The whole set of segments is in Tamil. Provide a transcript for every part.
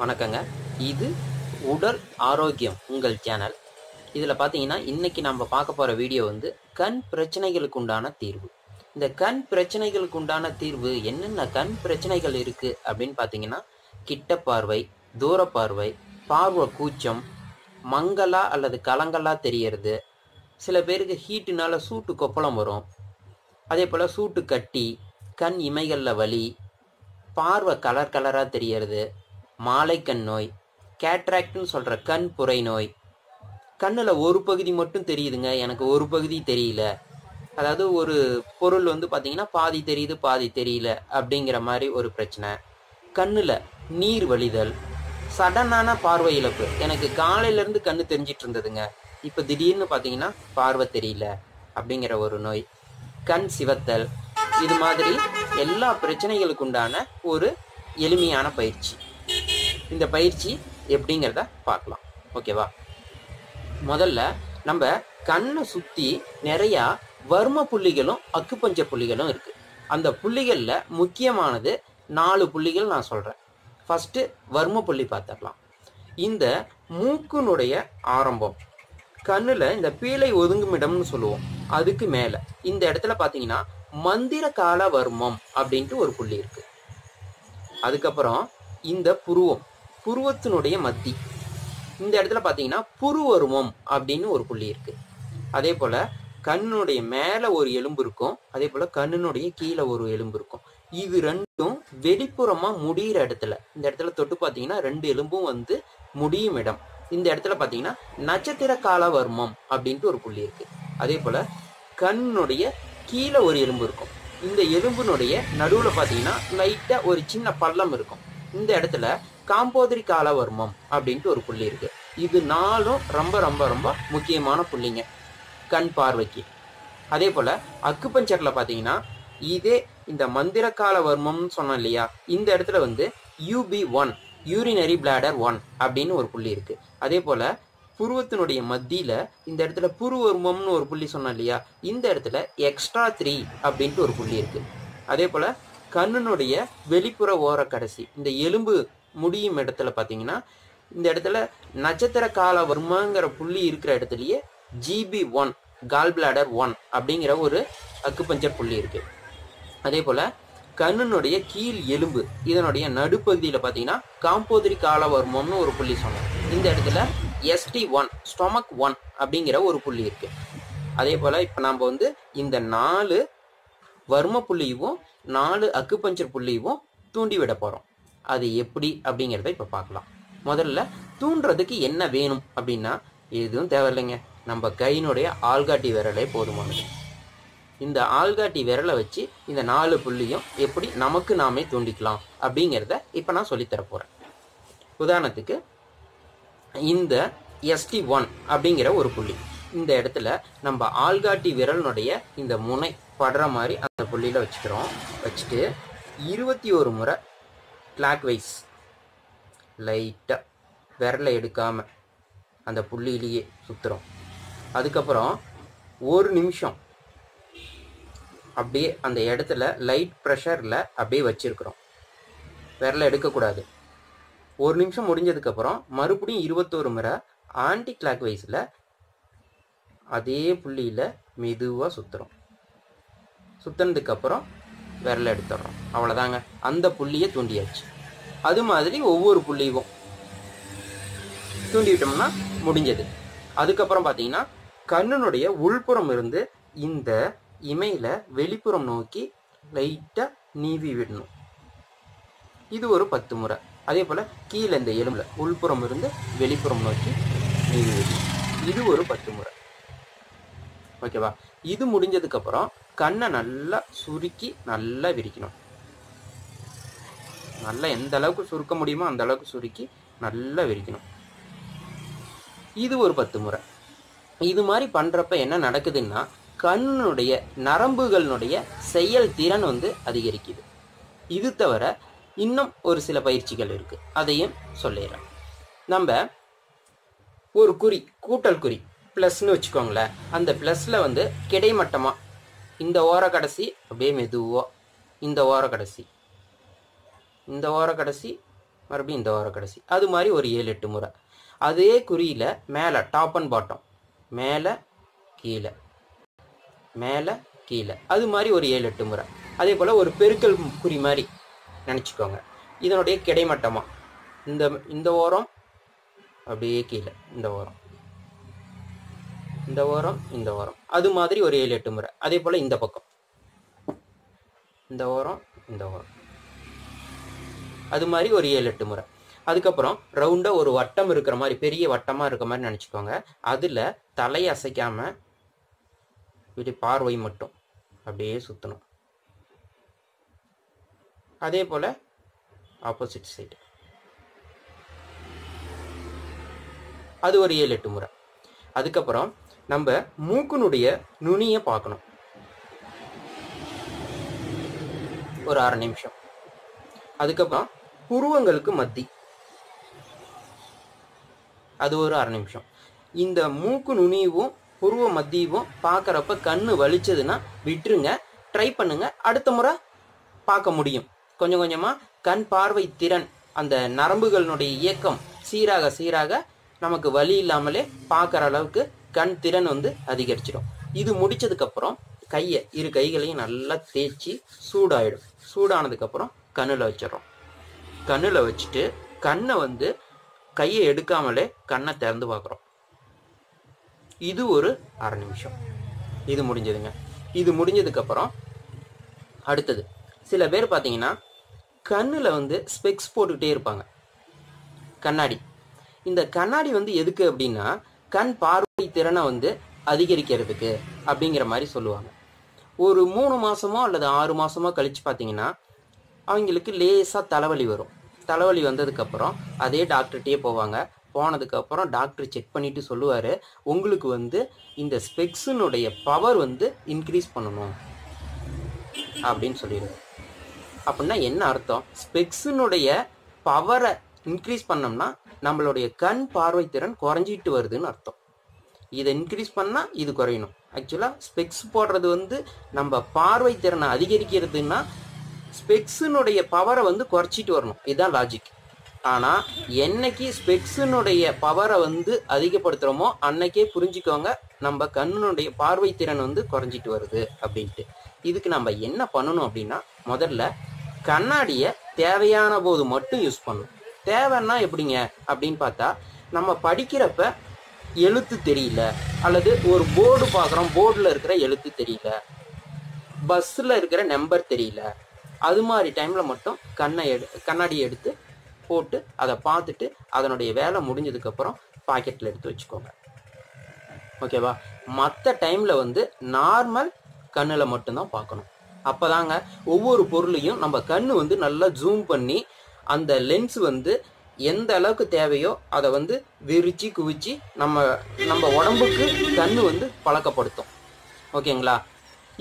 வணக்கங்க. இது உடல் ஆரோக்கியம் உங்கள் சேனல் இதில் பார்த்தீங்கன்னா இன்றைக்கி நம்ம பார்க்க போகிற வீடியோ வந்து கண் பிரச்சனைகளுக்கு உண்டான தீர்வு. இந்த கண் பிரச்சனைகளுக்கு உண்டான தீர்வு என்னென்ன கண் பிரச்சனைகள் இருக்குது அப்படின்னு பார்த்தீங்கன்னா கிட்ட பார்வை தூர பார்வை பார்வை கூச்சம் மங்கலா அல்லது கலங்கலா தெரியறது சில பேருக்கு ஹீட்டுனால சூட்டு கொப்பளம் வரும். அதே போல் சூட்டு கட்டி கண் இமைகளில் வலி பார்வை கலர் கலராக தெரியறது மாலைக்கண் நோய் கேட்ராக்ட்னு சொல்கிற கண் புரை நோய். கண்ணில் ஒரு பகுதி மட்டும் தெரியுதுங்க. எனக்கு ஒரு பகுதி தெரியல. அதாவது ஒரு பொருள் வந்து பார்த்தீங்கன்னா பாதி தெரியுது பாதி தெரியல அப்படிங்கிற மாதிரி ஒரு பிரச்சனை. கண்ணில் நீர் வழிதல் சடனான பார்வை இழப்பு. எனக்கு காலையிலேருந்து கண்ணு தெரிஞ்சிட்டு இருந்ததுங்க. இப்போ திடீர்னு பார்த்தீங்கன்னா பார்வை தெரியல அப்படிங்கிற ஒரு நோய். கண் சிவத்தல் இது மாதிரி எல்லா பிரச்சனைகளுக்கு உண்டான ஒரு எளிமையான பயிற்சி. இந்த பயிற்சி எப்படிங்கிறத பார்க்கலாம். ஓகேவா? முதல்ல நம்ம கண்ணை சுற்றி நிறையா வர்ம புள்ளிகளும் அக்குப்பஞ்ச புள்ளிகளும் இருக்குது அந்த புள்ளிகளில் முக்கியமானது நாலு புள்ளிகள் நான் சொல்கிறேன் ஃபஸ்ட்டு வர்ம புள்ளி பார்த்துடலாம். இந்த மூக்குனுடைய ஆரம்பம். கண்ணில் இந்த பீலை ஒதுங்கும் இடம்னு சொல்லுவோம். அதுக்கு மேலே. இந்த இடத்துல பார்த்தீங்கன்னா மந்திர கால வர்மம் அப்படின்ட்டு ஒரு புள்ளி இருக்குது அதுக்கப்புறம் இந்த புருவம் புருவத்தினுடைய மத்தி. இந்த இடத்துல பார்த்தீங்கன்னா புருவருமம் அப்படின்னு ஒரு புள்ளி இருக்கு. அதே போல கண்ணுடைய மேலே ஒரு எலும்பு இருக்கும் அதே போல கண்ணினுடைய கீழே ஒரு எலும்பு இருக்கும். இது ரெண்டும் வெளிப்புறமா முடிகிற இடத்துல இந்த இடத்துல தொட்டு பார்த்தீங்கன்னா ரெண்டு எலும்பும் வந்து முடியும் இடம். இந்த இடத்துல பார்த்தீங்கன்னா நட்சத்திர கால வர்மம் அப்படின்ட்டு ஒரு புள்ளி இருக்கு. அதே போல கண்ணுடைய கீழே ஒரு எலும்பு இருக்கும். இந்த எலும்பினுடைய நடுவில் பார்த்தீங்கன்னா லைட்டாக ஒரு சின்ன பள்ளம் இருக்கும். இந்த இடத்துல காம்போதிரி காலவர்மம் அப்படின்ட்டு ஒரு புள்ளி இருக்கு. இது நாலும் ரொம்ப ரொம்ப ரொம்ப முக்கியமான புள்ளிங்க. கண் பார்வைக்கு. அதே போல அக்குபஞ்சர்ல பார்த்தீங்கன்னா இதே இந்த மந்திர காலவர்மம்னு சொன்னோம் இல்லையா? இந்த இடத்துல வந்து UB one urinary bladder one அப்படின்னு ஒரு புள்ளி இருக்கு. அதே போல புருவத்தினுடைய மத்தியில இந்த இடத்துல புருவர்மம்னு ஒரு புள்ளி சொன்னோம் இல்லையா? இந்த இடத்துல எக்ஸ்ட்ரா த்ரீ அப்படின்ட்டு ஒரு புள்ளி இருக்கு. அதே போல கண்ணினுடைய வெளிப்புற ஓர கடைசி இந்த எலும்பு முடியும் இடத்துல பார்த்தீங்கன்னா இந்த இடத்துல நட்சத்திர கால வர்மங்கிற புள்ளி இருக்கிற இடத்துலயே GB one gall bladder one அப்படிங்கிற ஒரு அக்குப்பஞ்சர் புள்ளி இருக்கு. அதே போல கண்ணினுடைய கீழ் எலும்பு இதனுடைய நடுப்பகுதியில் பார்த்தீங்கன்னா காம்போதிரி கால வர்மம்னு ஒரு புள்ளி சொன்னோம். இந்த இடத்துல எஸ்டி ஒன் ஸ்டொமக் ஒன் அப்படிங்கிற ஒரு புள்ளி இருக்கு. அதே போல இப்போ நம்ம வந்து இந்த நாலு வர்ம புள்ளியும் நாலு அக்குபஞ்சர் புள்ளியும் தூண்டி விட போகிறோம் அது எப்படி அப்படிங்கிறத இப்போ பார்க்கலாம். முதல்ல தூண்டுறதுக்கு என்ன வேணும் அப்படின்னா எதுவும் தேவையில்லைங்க. நம்ம கையினுடைய ஆள்காட்டி விரலே போதுமானது. இந்த ஆள்காட்டி விரலை வச்சு இந்த நாலு புள்ளியும் எப்படி நமக்கு நாமே தூண்டிக்கலாம் அப்படிங்கிறத இப்போ நான் சொல்லித்தர போகிறேன் உதாரணத்துக்கு இந்த எஸ்டி ஒன் அப்படிங்கிற ஒரு புள்ளி. இந்த இடத்துல நம்ம ஆள்காட்டி விரலினுடைய இந்த முனை படுற மாதிரி அந்த புள்ளியில் வச்சுக்கிறோம். வச்சுட்டு இருபத்தி ஒரு முறை கிளாக் வைஸ் லைட்டாக விரலை எடுக்காமல் அந்த புள்ளியிலேயே சுற்றுறோம் அதுக்கப்புறம் ஒரு நிமிஷம் அப்படியே அந்த இடத்துல லைட் ப்ரெஷரில் அப்படியே வச்சிருக்கிறோம். விரலை எடுக்கக்கூடாது. ஒரு நிமிஷம் முடிஞ்சதுக்கப்புறம் மறுபடியும் இருபத்தோரு முறை ஆன்டி கிளாக் வைஸில் அதே புள்ளியில் மெதுவாக சுற்றுறோம் சுற்றுனதுக்கப்புறம் விரலை எடுத்துடுறோம். அவ்வளோதாங்க அந்த புள்ளியை தூண்டியாச்சு. அது மாதிரி ஒவ்வொரு புள்ளியும் தூண்டி விட்டோம்னா முடிஞ்சது. அதுக்கப்புறம் பார்த்தீங்கன்னா கண்ணனுடைய உள்புறம் இருந்து இந்த இமையில வெளிப்புறம் நோக்கி லைட்டாக நீவி விடணும். இது ஒரு பத்து முறை. அதே போல் கீழே இந்த எலும்பில் உள்புறம் இருந்து வெளிப்புறம் நோக்கி நீவி விடணும். இது ஒரு பத்து முறை. ஓகேவா இது முடிஞ்சதுக்கப்புறம் கண்ணை நல்லா சுருக்கி நல்லா விரிக்கணும். நல்லா எந்த அளவுக்கு சுருக்க முடியுமோ அந்த அளவுக்கு சுருக்கி நல்லா விரிக்கணும். இது ஒரு பத்து முறை. இது மாதிரி பண்ணுறப்ப என்ன நடக்குதுன்னா கண்ணுடைய நரம்புகளினுடைய செயல் திறன் வந்து அதிகரிக்குது. இது தவிர இன்னும் ஒரு சில பயிற்சிகள் இருக்குது அதையும் சொல்லிடுறேன். நம்ம ஒரு குறி கூட்டல் குறி. ப்ளஸ்னு வச்சுக்கோங்களேன். அந்த ப்ளஸில் வந்து கிடைமட்டமாக இந்த ஓர கடைசி அப்படியே மெதுவாக இந்த ஓர கடைசி இந்த ஓர கடைசி மறுபடியும் இந்த ஓர கடைசி. அது மாதிரி ஒரு ஏழு எட்டு முறை. அதே குறியில் மேலே டாப் அண்ட் பாட்டம் மேலே கீழே. மேலே கீழே. அது மாதிரி ஒரு ஏழு எட்டு முறை. அதே போல் ஒரு பெருக்கல் குறி மாதிரி நினச்சிக்கோங்க. இதனுடைய கிடைமட்டமாக இந்த இந்த ஓரம் அப்படியே கீழே இந்த ஓரம். இந்த ஓரம் இந்த ஓரம். அது மாதிரி ஒரு ஏழு எட்டு முறை. அதே போல் இந்த பக்கம். இந்த ஓரம் இந்த ஓரம். அது மாதிரி ஒரு ஏழு எட்டு முறை. அதுக்கப்புறம் ரவுண்டாக ஒரு வட்டம் இருக்கிற மாதிரி பெரிய வட்டமாக இருக்கிற மாதிரி நினச்சிக்கோங்க. அதில் தலையை அசைக்காமல் இப்படி பார்வை மட்டும் அப்படியே சுற்றணும் அதே போல் ஆப்போசிட் சைடு அது ஒரு ஏழு எட்டு முறை. அதுக்கப்புறம் நம்ம மூக்குனுடைய நுனியை பார்க்கணும். ஒரு அரை நிமிஷம். அதுக்கப்புறம் புருவங்களுக்கு மத்தி. அது ஒரு அரை நிமிஷம். இந்த மூக்கு நுனியும் புருவ மத்தியவும் பார்க்குறப்ப கண்ணு வலிச்சதுன்னா விட்டுருங்க ட்ரை பண்ணுங்க. அடுத்த முறை பார்க்க முடியும். கொஞ்சம் கொஞ்சமாக கண் பார்வை திறன் அந்த நரம்புகளினுடைய இயக்கம் சீராக சீராக நமக்கு வலி இல்லாமலே பார்க்குற அளவுக்கு கண் திறன் வந்து அதிகரிச்சிடும். இது முடிச்சதுக்கப்புறம் கையை இரு கைகளையும் நல்லா தேய்ச்சி சூடாயிடும். சூடானதுக்கப்புறம் கண்ணில் வச்சிடறோம். கண்ணில் வச்சுட்டு கண்ணை வந்து கையை எடுக்காமலே கண்ணை திறந்து பார்க்குறோம். இது ஒரு அரை நிமிஷம். இது முடிஞ்சதுங்க. இது முடிஞ்சதுக்கப்புறம் அடுத்தது. சில பேர் பார்த்தீங்கன்னா கண்ணில் வந்து ஸ்பெக்ஸ் போட்டுக்கிட்டே இருப்பாங்க. கண்ணாடி. இந்த கண்ணாடி வந்து எதுக்கு அப்படின்னா கண் பார்வை திறனை வந்து அதிகரிக்கிறதுக்கு அப்படிங்கிற மாதிரி சொல்லுவாங்க. ஒரு மூணு மாதமோ அல்லது ஆறு மாதமோ கழித்து பார்த்தீங்கன்னா அவங்களுக்கு லேசாக தலைவலி வரும். தலைவலி வந்ததுக்கப்புறம் அதே டாக்டர்கிட்டயே போவாங்க. போனதுக்கப்புறம் டாக்டர் செக் பண்ணிவிட்டு சொல்லுவார் உங்களுக்கு வந்து இந்த ஸ்பெக்ஸினுடைய பவர் வந்து இன்க்ரீஸ் பண்ணணும். அப்படின்னு சொல்லிடுவார். அப்படின்னா என்ன அர்த்தம்? ஸ்பெக்ஸினுடைய பவரை இன்க்ரீஸ் பண்ணோம்னா நம்மளுடைய கண் பார்வை திறன் குறைஞ்சிட்டு வருதுன்னு அர்த்தம். இதை இன்க்ரீஸ் பண்ணால் இது குறையணும். ஆக்சுவலாக ஸ்பெக்ஸ் போடுறது வந்து நம்ம பார்வை திறனை அதிகரிக்கிறதுன்னா ஸ்பெக்ஸினுடைய பவரை வந்து குறைச்சிட்டு வரணும். இதுதான் லாஜிக் ஆனால் என்னைக்கு ஸ்பெக்ஸினுடைய பவரை வந்து அதிகப்படுத்துகிறோமோ அன்னைக்கே புரிஞ்சுக்கோங்க நம்ம கண்ணுனுடைய பார்வை திறன் வந்து குறைஞ்சிட்டு வருது அப்படின்ட்டு. இதுக்கு நம்ம என்ன பண்ணணும் அப்படின்னா முதல்ல கண்ணாடியை தேவையான போது மட்டும் யூஸ் பண்ணணும். தேவைன்னா எப்படிங்க? அப்படின்னு பார்த்தா நம்ம படிக்கிறப்ப எழுத்து தெரியல அல்லது ஒரு போர்டு பார்க்குறோம் போர்டில் இருக்கிற எழுத்து தெரியல பஸ்ஸில் இருக்கிற நம்பர் தெரியல அது மாதிரி டைமில் மட்டும் கண்ணை எடு கண்ணாடி எடுத்து போட்டு அதை பார்த்துட்டு அதனுடைய வேலை முடிஞ்சதுக்கப்புறம் பாக்கெட்டில் எடுத்து வச்சுக்கோங்க. ஓகேவா மற்ற டைமில் வந்து நார்மல் கண்ணில் மட்டும்தான் பார்க்கணும். அப்போதாங்க ஒவ்வொரு பொருளையும் நம்ம கண் வந்து நல்லா ஜூம் பண்ணி அந்த லென்ஸ் வந்து எந்த அளவுக்கு தேவையோ அதை வந்து விரிச்சு குவிச்சு நம்ம நம்ம உடம்புக்கு கண்ணு வந்து பழக்கப்படுத்தும். ஓகேங்களா?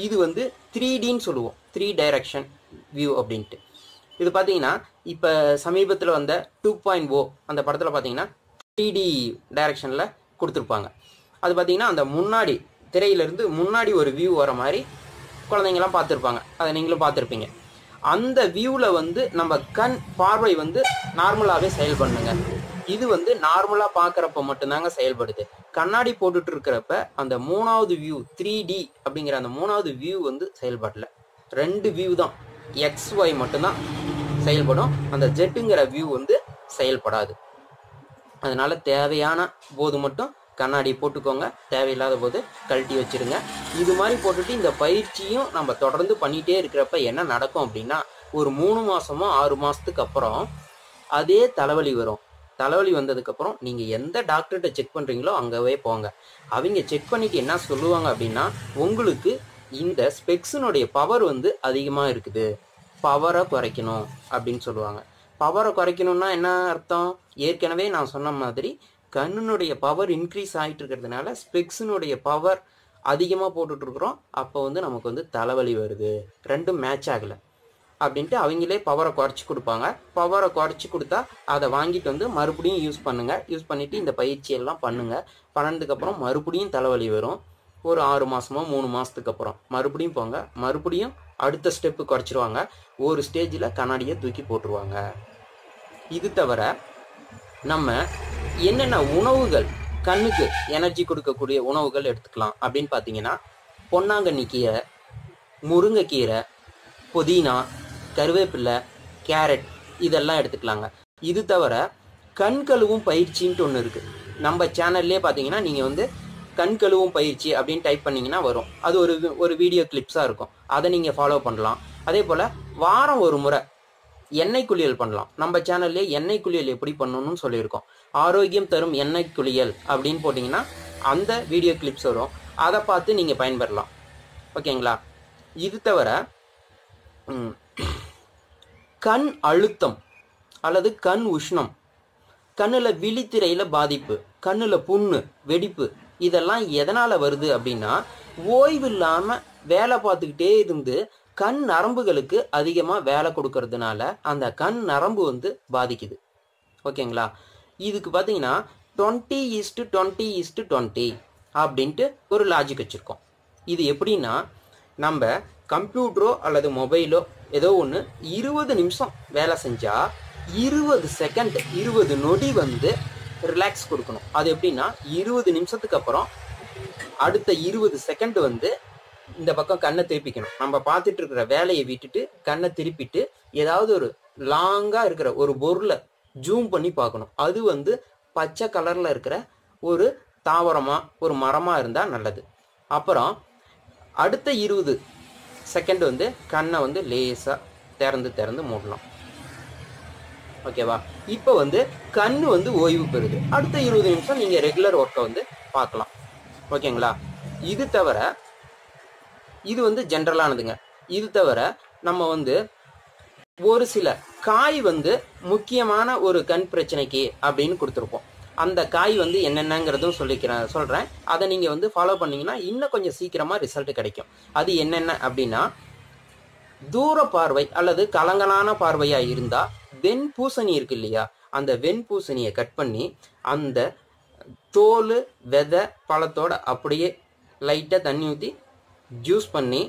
இது வந்து த்ரீ டின்னு சொல்லுவோம். த்ரீ டைரக்ஷன் வியூ அப்படின்ட்டு. இது பார்த்தீங்கன்னா இப்போ சமீபத்தில் வந்த டூ பாயிண்ட் ஓ அந்த படத்தில் பார்த்தீங்கன்னா த்ரீ டி டைரக்ஷனில் கொடுத்துருப்பாங்க. அது பார்த்தீங்கன்னா அந்த முன்னாடி திரையிலேருந்து முன்னாடி ஒரு வியூ வர மாதிரி குழந்தைங்கலாம் பார்த்துருப்பாங்க. அதை நீங்களும் பார்த்துருப்பீங்க. அந்த வியூவில் வந்து நம்ம கண் பார்வை வந்து நார்மலாகவே செயல்படணுங்க. இது வந்து நார்மலாக பார்க்குறப்ப மட்டும்தாங்க செயல்படுது. கண்ணாடி போட்டுட்டு இருக்கிறப்ப அந்த மூணாவது வியூ த்ரீ டி அப்படிங்கிற அந்த மூணாவது வியூ வந்து செயல்படல. ரெண்டு வியூ தான். எக்ஸ் ஒய் மட்டும்தான் செயல்படும். அந்த ஜெட்டுங்கிற வியூ வந்து செயல்படாது. அதனால தேவையான போது மட்டும் கண்ணாடி போட்டுக்கோங்க. தேவையில்லாத போது கழட்டி வச்சிருங்க. இது மாதிரி போட்டுட்டு இந்த பயிற்சியும் நம்ம தொடர்ந்து பண்ணிகிட்டே இருக்கிறப்ப என்ன நடக்கும் அப்படின்னா ஒரு மூணு மாதமோ ஆறு மாதத்துக்கு அப்புறம் அதே தலைவலி வரும். தலைவலி வந்ததுக்கப்புறம் நீங்கள் எந்த டாக்டர்கிட்ட செக் பண்ணுறீங்களோ அங்கவே போங்க. அவங்க செக் பண்ணிட்டு என்ன சொல்லுவாங்க அப்படின்னா உங்களுக்கு இந்த ஸ்பெக்ஸினுடைய பவர் வந்து அதிகமாக இருக்குது. பவரை குறைக்கணும் அப்படின்னு சொல்லுவாங்க. பவரை குறைக்கணும்னா என்ன அர்த்தம்? ஏற்கனவே நான் சொன்ன மாதிரி கண்ணினுடைய பவர் இன்க்ரீஸ் ஆகிட்டு இருக்கிறதுனால ஸ்பெக்ஸினுடைய பவர் அதிகமாக போட்டுட்ருக்குறோம் அப்போ வந்து நமக்கு வந்து தலைவலி வருது. ரெண்டும் மேட்ச் ஆகலை. அப்படின்ட்டு அவங்களே பவரை குறைச்சி கொடுப்பாங்க. பவரை குறைச்சி கொடுத்தா அதை வாங்கிட்டு வந்து மறுபடியும் யூஸ் பண்ணுங்கள் யூஸ் பண்ணிவிட்டு இந்த பயிற்சியெல்லாம் பண்ணுங்கள் பண்ணதுக்கப்புறம் மறுபடியும் தலைவலி வரும். ஒரு ஆறு மாதமோ மூணு மாதத்துக்கு அப்புறம் மறுபடியும் போங்க. மறுபடியும் அடுத்த ஸ்டெப்பு குறைச்சிருவாங்க. ஒரு ஸ்டேஜில் கண்ணாடியை தூக்கி போட்டுருவாங்க. இது தவிர நம்ம என்னென்ன உணவுகள் கண்ணுக்கு எனர்ஜி கொடுக்கக்கூடிய உணவுகள் எடுத்துக்கலாம். அப்படின்னு பார்த்தீங்கன்னா பொன்னாங்கண்ணி கீரை முருங்கைக்கீரை புதினா கருவேப்பிலை கேரட் இதெல்லாம் எடுத்துக்கலாங்க. இது தவிர கண் கழுவும் பயிற்சின்ட்டு ஒன்று இருக்குது நம்ம சேனல்லே பார்த்தீங்கன்னா நீங்கள் வந்து கண் கழுவும் பயிற்சி அப்படின்னு டைப் பண்ணிங்கன்னா வரும். அது ஒரு ஒரு வீடியோ கிளிப்ஸாக இருக்கும். அதை நீங்கள் ஃபாலோ பண்ணலாம். அதே போல் வாரம் ஒரு முறை எண்ணெய் குளியல் பண்ணலாம். நம்ம சேனல்லே எண்ணெய் குளியல் எப்படி பண்ணணும்னு சொல்லியிருக்கோம். ஆரோக்கியம் தரும் எண்ணெய் குளியல் அப்படின்னு போட்டிங்கன்னா அந்த வீடியோ கிளிப்ஸ் வரும். அதை பார்த்து நீங்கள் பயன்பெறலாம். ஓகேங்களா? இது தவிர கண் அழுத்தம் அல்லது கண் உஷ்ணம் கண்ணில் விழித்திரையில் பாதிப்பு கண்ணில் புண்ணு வெடிப்பு இதெல்லாம் எதனால் வருது அப்படின்னா ஓய்வு இல்லாமல் வேலை பார்த்துக்கிட்டே இருந்து கண் நரம்புகளுக்கு அதிகமாக வேலை கொடுக்கறதுனால அந்த கண் நரம்பு வந்து பாதிக்குது. ஓகேங்களா? இதுக்கு பார்த்தீங்கன்னா twenty east twenty east twenty அப்படின்ட்டு ஒரு லாஜிக் வச்சுருக்கோம். இது எப்படின்னா நம்ம கம்ப்யூட்டரோ அல்லது மொபைலோ ஏதோ ஒன்று இருபது நிமிஷம் வேலை செஞ்சால் இருபது செகண்ட் இருபது நொடி வந்து ரிலாக்ஸ் கொடுக்கணும். அது எப்படின்னா இருபது நிமிஷத்துக்கு அப்புறம் அடுத்த இருபது செகண்ட் வந்து இந்த பக்கம் கண்ணை திருப்பிக்கணும். நம்ம பார்த்துட்டு இருக்கிற வேலையை விட்டுட்டு கண்ணை திருப்பிட்டு ஏதாவது ஒரு லாங்காக இருக்கிற ஒரு பொருளை ஜூம் பண்ணி பார்க்கணும். அது வந்து பச்சை கலரில் இருக்கிற ஒரு தாவரமாக ஒரு மரமாக இருந்தால் நல்லது. அப்புறம் அடுத்த இருபது செகண்ட் வந்து கண்ணை வந்து லேசாக திறந்து திறந்து மூடலாம் ஓகேவா இப்போ வந்து கண் வந்து ஓய்வு பெறுது. அடுத்த இருபது நிமிஷம் நீங்கள் ரெகுலர் ஒர்க்கை வந்து பார்க்கலாம். ஓகேங்களா இது தவிர இது வந்து ஜென்ரலானதுங்க இது தவிர நம்ம வந்து ஒரு சில காய் வந்து முக்கியமான ஒரு கண் பிரச்சனைக்கு அப்படின்னு கொடுத்துருப்போம். அந்த காய் வந்து என்னென்னங்கிறதும் சொல்லிக்கிறேன் சொல்கிறேன் அதை நீங்கள் வந்து ஃபாலோ பண்ணிங்கன்னா இன்னும் கொஞ்சம் சீக்கிரமாக ரிசல்ட் கிடைக்கும். அது என்னென்ன அப்படின்னா தூர பார்வை அல்லது கலங்கலான பார்வையாக இருந்தால் வெண்பூசணி இருக்கு இல்லையா? அந்த வெண்பூசணியை கட் பண்ணி அந்த தோல் விதை பழத்தோட அப்படியே லைட்டாக தண்ணி ஊற்றி ஜூஸ் பண்ணி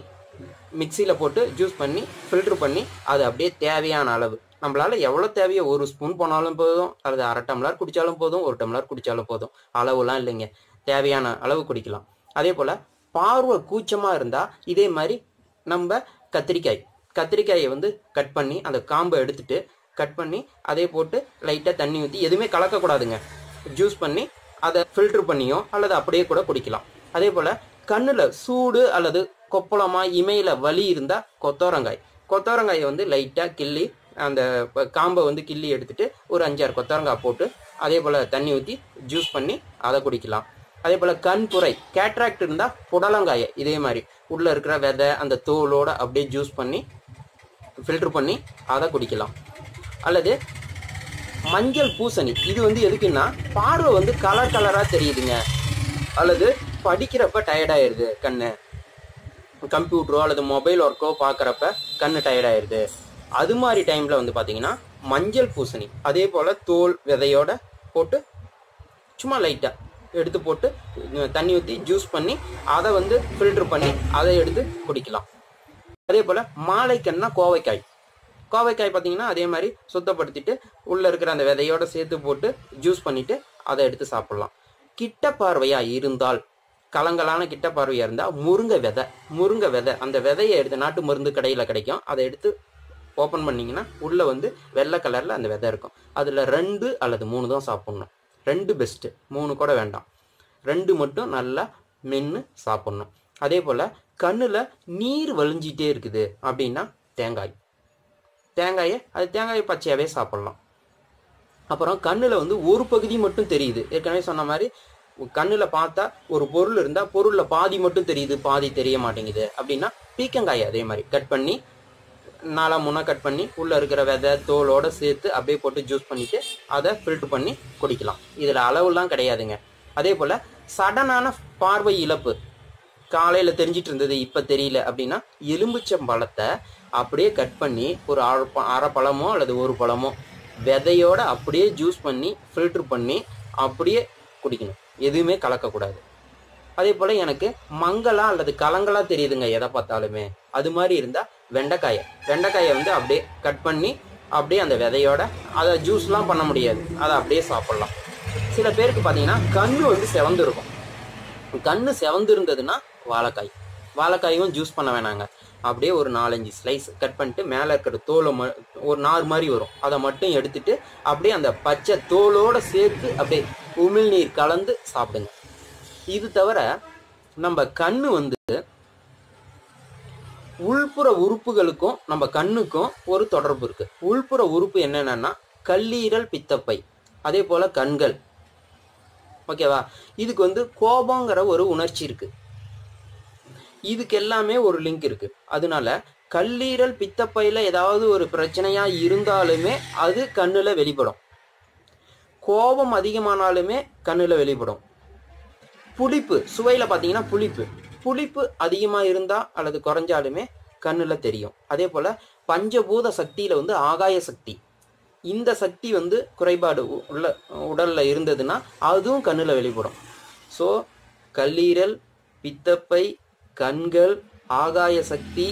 மிக்சியில் போட்டு ஜூஸ் பண்ணி ஃபில்ட்ரு பண்ணி அது அப்படியே தேவையான அளவு. நம்மளால் எவ்வளோ தேவையோ ஒரு ஸ்பூன் போனாலும் போதும் அல்லது அரை டம்ளர் குடித்தாலும் போதும் ஒரு டம்ளர் குடித்தாலும் போதும். அளவுலாம் இல்லைங்க. தேவையான அளவு குடிக்கலாம். அதே போல் பார்வை கூச்சமாக இருந்தால் இதே மாதிரி நம்ம கத்திரிக்காய். கத்திரிக்காயை வந்து கட் பண்ணி அந்த காம்பை எடுத்துட்டு கட் பண்ணி அதே போட்டு லைட்டாக தண்ணி ஊற்றி எதுவுமே கலக்கக்கூடாதுங்க. ஜூஸ் பண்ணி அதை ஃபில்ட்ரு பண்ணியோ அல்லது அப்படியே கூட குடிக்கலாம். அதே போல் கண்ணில் சூடு அல்லது கொப்பளமா இமையில வலி இருந்தால் கொத்தவரங்காய். கொத்தவரங்காயை வந்து லைட்டாக கிள்ளி அந்த காம்பை வந்து கிள்ளி எடுத்துட்டு ஒரு அஞ்சாறு கொத்தவரங்காய் போட்டு அதே போல் தண்ணி ஊற்றி ஜூஸ் பண்ணி அதை குடிக்கலாம். அதே போல் கண் புரை கேட்ராக்ட் இருந்தால் புடலங்காயை இதே மாதிரி. உள்ளே இருக்கிற விதை அந்த தோலோடு அப்படியே ஜூஸ் பண்ணி ஃபில்ட்ரு பண்ணி அதை குடிக்கலாம். அல்லது மஞ்சள் பூசணி இது வந்து எதுக்குன்னா பார்வை வந்து கலர் கலராக தெரியுதுங்க. அல்லது படிக்கிறப்ப டயர்டாயிருது கண்ணு. கம்ப்யூட்டரோ அல்லது மொபைல் ஒர்க்கோ பார்க்குறப்ப கண்ணு டயர்டாயிடுது அது மாதிரி டைமில் வந்து பார்த்தீங்கன்னா மஞ்சள் பூசணி அதே போல் தோல் விதையோட போட்டு சும்மா லைட்டாக எடுத்து போட்டு தண்ணி ஊற்றி ஜூஸ் பண்ணி அதை வந்து ஃபில்டர் பண்ணி அதை எடுத்து குடிக்கலாம். அதே போல் மாலைக்கண்ணா கோவைக்காய். கோவைக்காய் பார்த்தீங்கன்னா அதே மாதிரி சுத்தப்படுத்திட்டு உள்ளே இருக்கிற அந்த விதையோட சேர்த்து போட்டு ஜூஸ் பண்ணிவிட்டு அதை எடுத்து சாப்பிட்லாம். கிட்ட பார்வையாக இருந்தால் கலங்கலான கிட்ட பார்வையாக இருந்தால் முருங்கை விதை முருங்கை விதை. அந்த விதையை எடுத்து நாட்டு மருந்து கடையில் கிடைக்கும். அதை எடுத்து ஓப்பன் பண்ணிங்கன்னா உள்ளே வந்து வெள்ளை கலரில் அந்த விதை இருக்கும். அதில் ரெண்டு அல்லது மூணு தான் சாப்பிட்ணும். ரெண்டு பெஸ்ட்டு மூணு கூட வேண்டாம். ரெண்டு மட்டும் நல்லா மென்று சாப்பிட்ணும். அதே போல் கண்ணில் நீர் வழிஞ்சிட்டே இருக்குது அப்படின்னா தேங்காய். தேங்காயை அது தேங்காயை பச்சையாகவே சாப்பிட்லாம். அப்புறம் கண்ணில் வந்து ஒரு பகுதி மட்டும் தெரியுது. ஏற்கனவே சொன்ன மாதிரி கண்ணில் பார்த்தா ஒரு பொருள் இருந்தால் பொருளில் பாதி மட்டும் தெரியுது பாதி தெரிய மாட்டேங்குது. அப்படின்னா பீக்கங்காயை அதே மாதிரி. கட் பண்ணி நாலாம் மூணா கட் பண்ணி உள்ளே இருக்கிற விதை தோலோடு சேர்த்து அப்படியே போட்டு ஜூஸ் பண்ணிவிட்டு அதை ஃபில்ட்ரு பண்ணி குடிக்கலாம். இதில் அளவுலாம் கிடையாதுங்க. அதே போல் சடனான பார்வை இழப்பு. காலையில் தெரிஞ்சிட்டு இருந்தது இப்போ தெரியல அப்படின்னா எலும்புச்சம் பழத்தை அப்படியே கட் பண்ணி ஒரு அரை அரை பழமோ அல்லது ஒரு பழமோ விதையோட அப்படியே ஜூஸ் பண்ணி ஃபில்ட்ரு பண்ணி அப்படியே குடிக்கணும். எதுவுமே கலக்கக்கூடாது. அதே போல் எனக்கு மங்களா அல்லது கலங்களா தெரியுதுங்க எதை பார்த்தாலுமே. அது மாதிரி இருந்தால் வெண்டைக்காயை. வெண்டைக்காயை வந்து அப்படியே கட் பண்ணி அப்படியே அந்த விதையோட அதை ஜூஸ்லாம் பண்ண முடியாது. அதை அப்படியே சாப்பிட்லாம். சில பேருக்கு பார்த்தீங்கன்னா கண்ணு வந்து செவந்திருக்கும். கண்ணு செவந்திருந்ததுன்னா வாழைக்காய். வாழைக்காயும் ஜூஸ் பண்ண வேணாங்க. அப்படியே ஒரு நாலஞ்சு ஸ்லைஸ் கட் பண்ணிட்டு மேலே இருக்கிற தோலை ம ஒரு நார் மாதிரி வரும். அதை மட்டும் எடுத்துட்டு அப்படியே அந்த பச்சை தோலோடு சேர்த்து அப்படியே உமிழ்நீர் கலந்து சாப்பிடுங்க. இது தவிர நம்ம கண்ணு வந்து உள்புற உறுப்புகளுக்கும் நம்ம கண்ணுக்கும் ஒரு தொடர்பு இருக்கு. உள்புற உறுப்பு என்னென்னா கல்லீரல் பித்தப்பை அதே போல கண்கள். ஓகேவா? இதுக்கு வந்து கோபங்கிற ஒரு உணர்ச்சி இருக்குது இதுக்கு எல்லாமே ஒரு லிங்க் இருக்கு. அதனால கல்லீரல் பித்தப்பையில ஏதாவது ஒரு பிரச்சனையா இருந்தாலுமே அது கண்ணுல வெளிப்படும். கோபம் அதிகமானாலுமே கண்ணுல வெளிப்படும். புளிப்பு சுவையில பாத்தீங்கன்னா புளிப்பு. புளிப்பு அதிகமா இருந்தா அல்லது குறைஞ்சாலுமே கண்ணுல தெரியும். அதே போல பஞ்சபூத சக்தியில வந்து ஆகாய சக்தி. இந்த சக்தி வந்து குறைபாடு உ- உள்ள உடல்ல இருந்ததுன்னா அதுவும் கண்ணுல வெளிப்படும். ஸோ கல்லீரல் பித்தப்பை கண்கள் ஆகாய சக்தி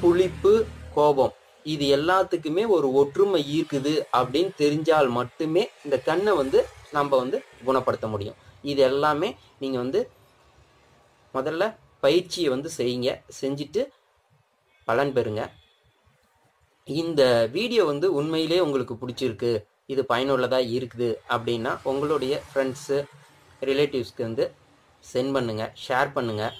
புளிப்பு கோபம். இது எல்லாத்துக்குமே ஒரு ஒற்றுமை இருக்குது அப்படின்னு தெரிஞ்சால் மட்டுமே இந்த கண்ணை வந்து நம்ம வந்து குணப்படுத்த முடியும். இது எல்லாமே நீங்கள் வந்து முதல்ல பயிற்சியை வந்து செய்யுங்க. செஞ்சுட்டு பலன் பெறுங்க. இந்த வீடியோ வந்து உண்மையிலே உங்களுக்கு பிடிச்சிருக்கு இது பயனுள்ளதாக இருக்குது அப்படின்னா உங்களுடைய ஃப்ரெண்ட்ஸு ரிலேட்டிவ்ஸ்க்கு வந்து சென்ட் பண்ணுங்கள் ஷேர் பண்ணுங்கள்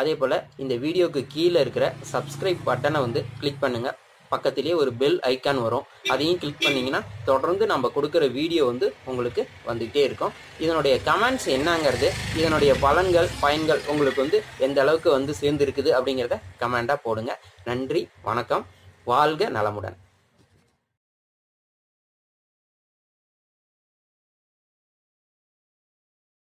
அதே போல் இந்த வீடியோக்கு கீழே இருக்கிற சப்ஸ்கிரைப் பட்டனை வந்து கிளிக் பண்ணுங்கள் பக்கத்திலேயே ஒரு பெல் ஐக்கான் வரும். அதையும் கிளிக் பண்ணிங்கன்னா தொடர்ந்து நம்ம கொடுக்குற வீடியோ வந்து உங்களுக்கு வந்துகிட்டே இருக்கும். இதனுடைய கமெண்ட்ஸ் என்னங்கிறது இதனுடைய பலன்கள் பயன்கள் உங்களுக்கு வந்து எந்த அளவுக்கு வந்து சேர்ந்துருக்குது அப்படிங்கிறத கமெண்டாக போடுங்க. நன்றி வணக்கம். வாழ்க நலமுடன்.